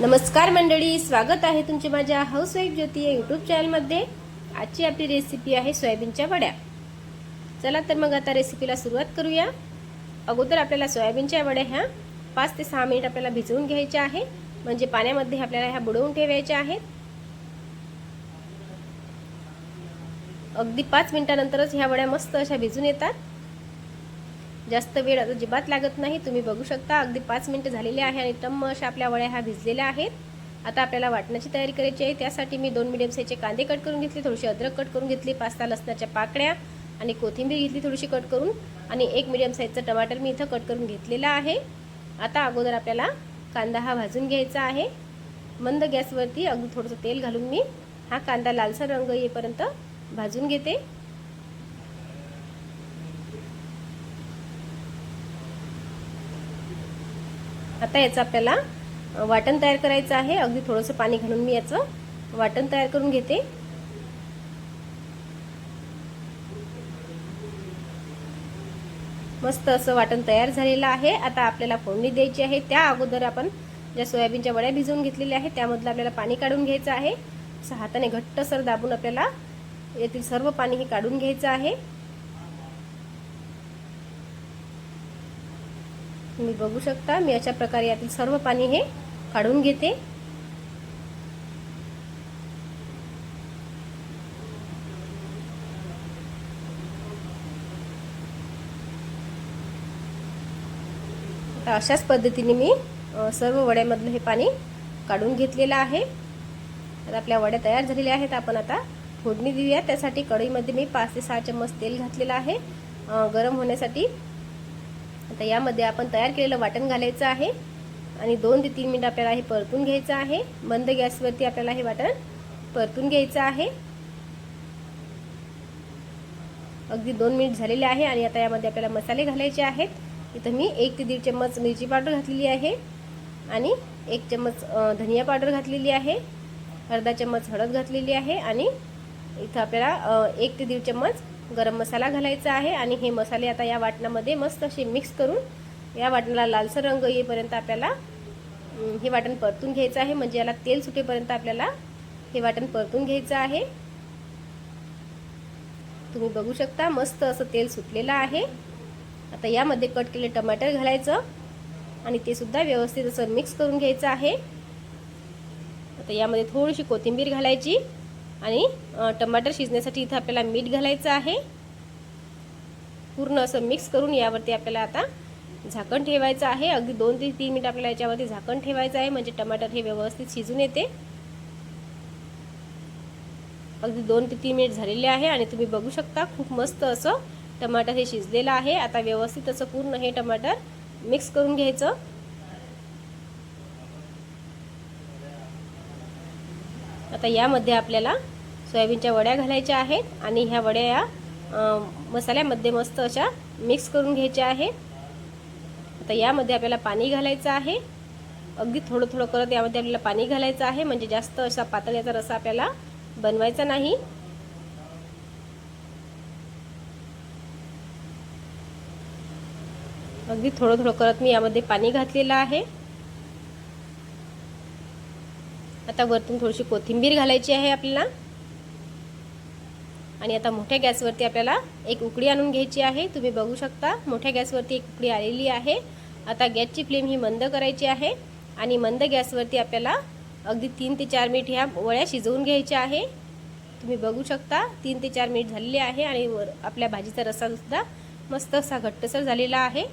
नमस्कार मंडळी स्वागत आहे तुमचे माझ्या हाऊसवाईफ ज्योती या यूट्यूब चॅनलमध्ये आजची आपली रेसिपी आहे सोयाबीनच्या वड्या. चला तर मग आता रेसिपीला सुरुवात करूया. अगोदर आपल्याला सोयाबीनच्या वड्या ह्या पाच ते सहा मिनिट आपल्याला भिजवून घ्यायच्या आहे म्हणजे पाण्यामध्ये आपल्याला ह्या बुडवून ठेवायच्या आहेत. अगदी पाच मिनिटानंतरच ह्या वड्या मस्त अशा भिजून येतात. जास्त वेळ अजिबात लागत नाही. तुम्ही बघू शकता अगदी पाच मिनटं झालेले आहे आणि टम्म अशा आपल्या वड्या ह्या भिजलेल्या आहेत. आता आपल्याला वाटण्याची तयारी करायची आहे. त्यासाठी मी दोन मिडियम साईजचे कांदे कट करून घेतले थोडीशी अद्रक कट करून घेतली पास्ता लसणाच्या पाकळ्या आणि कोथिंबीर घेतली थोडीशी कट करून आणि एक मिडियम साईजचं टमाटर मी इथं कट करून घेतलेला आहे. आता अगोदर आपल्याला कांदा हा भाजून घ्यायचा आहे. मंद गॅसवरती अगदी थोडंसं तेल घालून मी हा कांदा लालसर रंग येईपर्यंत भाजून घेते. आता याचं आपल्याला वाटण तयार करायचं आहे. अगदी थोडंसं पाणी घालून मी याचं वाटण तयार करून घेते. मस्त असं वाटण तयार झालेलं आहे. आता आपल्याला फोडणी द्यायची आहे. त्या अगोदर आपण ज्या सोयाबीनच्या वड्या भिजवून घेतलेल्या आहेत त्यामधलं आपल्याला पाणी काढून घ्यायचं आहे. असं हाताने घट्ट सर दाबून आपल्याला यातील सर्व पाणी हे काढून घ्यायचं आहे. तुम्ही बघू शकता. मी अशा प्रकारे यातील सर्व पाणी हे काढून घेते. आता अशाच पद्धतीने मी सर्व वड्यामधलं हे पाणी काढून घेतलेलं आहे. तर आपल्या वड्या तयार झालेल्या आहेत. आपण आता फोडणी देऊया. त्यासाठी कढईमध्ये मी पाच ते सहा चम्मच तेल घातलेलं आहे. गरम होण्यासाठी आता यामध्ये आपण तयार केलेलं वाटण घालायचं आहे. आणि दोन ते तीन मिनिट आपल्याला हे परतून घ्यायचं आहे. मंद गॅसवरती आपल्याला हे वाटण परतून घ्यायचं आहे. अगदी दोन मिनिट झालेले आहे आणि आता यामध्ये आपल्याला मसाले घालायचे आहेत. इथं मी एक ते दीड चम्मच मिरची पावडर घातलेली आहे. आणि एक चम्मच धनिया पावडर घातलेली आहे. अर्धा चम्मच हळद घातलेली आहे. आणि इथं आपल्याला एक ते दीड चम्मच गरम मसाला घालायचा आहे आणि हे मसाले आता या वाटणामध्ये मस्त असे मिक्स करून या वाटणाला लालसर रंग येईपर्यंत आपल्याला हे वाटण परतून घ्यायचं आहे. म्हणजे याला तेल सुटेपर्यंत आपल्याला हे वाटण परतून घ्यायचं आहे. तुम्ही बघू शकता मस्त असं तेल सुटलेलं आहे. आता यामध्ये कट केले टमाटर घालायचं आणि ते सुद्धा व्यवस्थित असं मिक्स करून घ्यायचं आहे. आता यामध्ये थोडीशी कोथिंबीर घालायची. आणि टमाटर शिजण्यासाठी इथं आपल्याला मीठ घालायचं आहे. पूर्ण असं मिक्स करून यावरती आपल्याला आता झाकण ठेवायचं आहे. अगदी दोन ते तीन मिनिट आपल्याला याच्यावरती झाकण ठेवायचं आहे म्हणजे टमाटर हे व्यवस्थित शिजून येते. अगदी दोन ते तीन मिनिट झालेले आहे आणि तुम्ही बघू शकता खूप मस्त असं टमाटर हे शिजलेलं आहे. आता व्यवस्थित असं पूर्ण हे टमाटर मिक्स करून घ्यायचं. आता यामध्ये आपल्याला सोयाबीनच्या वड्या घालायच्या आहेत आणि ह्या वड्या या मसाल्यामध्ये मस्त अशा मिक्स करून घ्यायच्या आहेत. आता यामध्ये आपल्याला पाणी घालायचं आहे. अगदी थोडं थोडं करत यामध्ये आपल्याला पाणी घालायचं आहे. म्हणजे जास्त असा पातळ्याचा रसा आपल्याला बनवायचा नाही. अगदी थोडं थोडं करत मी यामध्ये पाणी घातलेलं आहे. आता वरतून थोडीशी कोथिंबीर घालायची आहे आपल्याला. आणि आता मोठ्या गॅसवरती आपल्याला एक उकडी आणून घ्यायची आहे. तुम्ही बघू शकता मोठ्या गॅसवरती एक उकडी आलेली आहे. आता गॅसची फ्लेम ही मंद करायची आहे. आणि मंद गॅसवरती आपल्याला अगदी तीन ते चार मिनिट ह्या वळ्या शिजवून घ्यायच्या आहे. तुम्ही बघू शकता तीन ते चार मिनिट झालेले आहे आणि वर आपल्या भाजीचा रस्सासुद्धा मस्त असा घट्टसर झालेला आहे.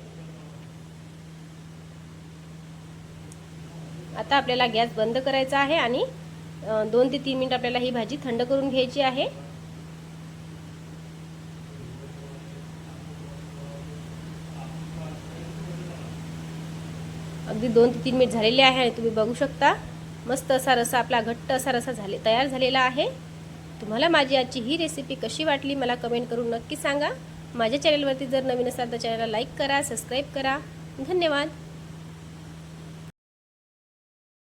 आता आपल्याला गॅस बंद करायचा आहे आणि दोन ते तीन मिनिट आपल्याला ही भाजी थंड करून घ्यायची आहे. अगदी दोन ते तीन मिनिट झालेले आहे आणि तुम्ही बघू शकता मस्त असा रसा आपला घट्ट असा रसा झाले तयार झालेला आहे. तुम्हाला माझी आजची ही रेसिपी कशी वाटली मला कमेंट करून नक्की सांगा. माझ्या चॅनलवरती जर नवीन असाल तर चॅनलला लाईक करा सबस्क्राईब करा. धन्यवाद.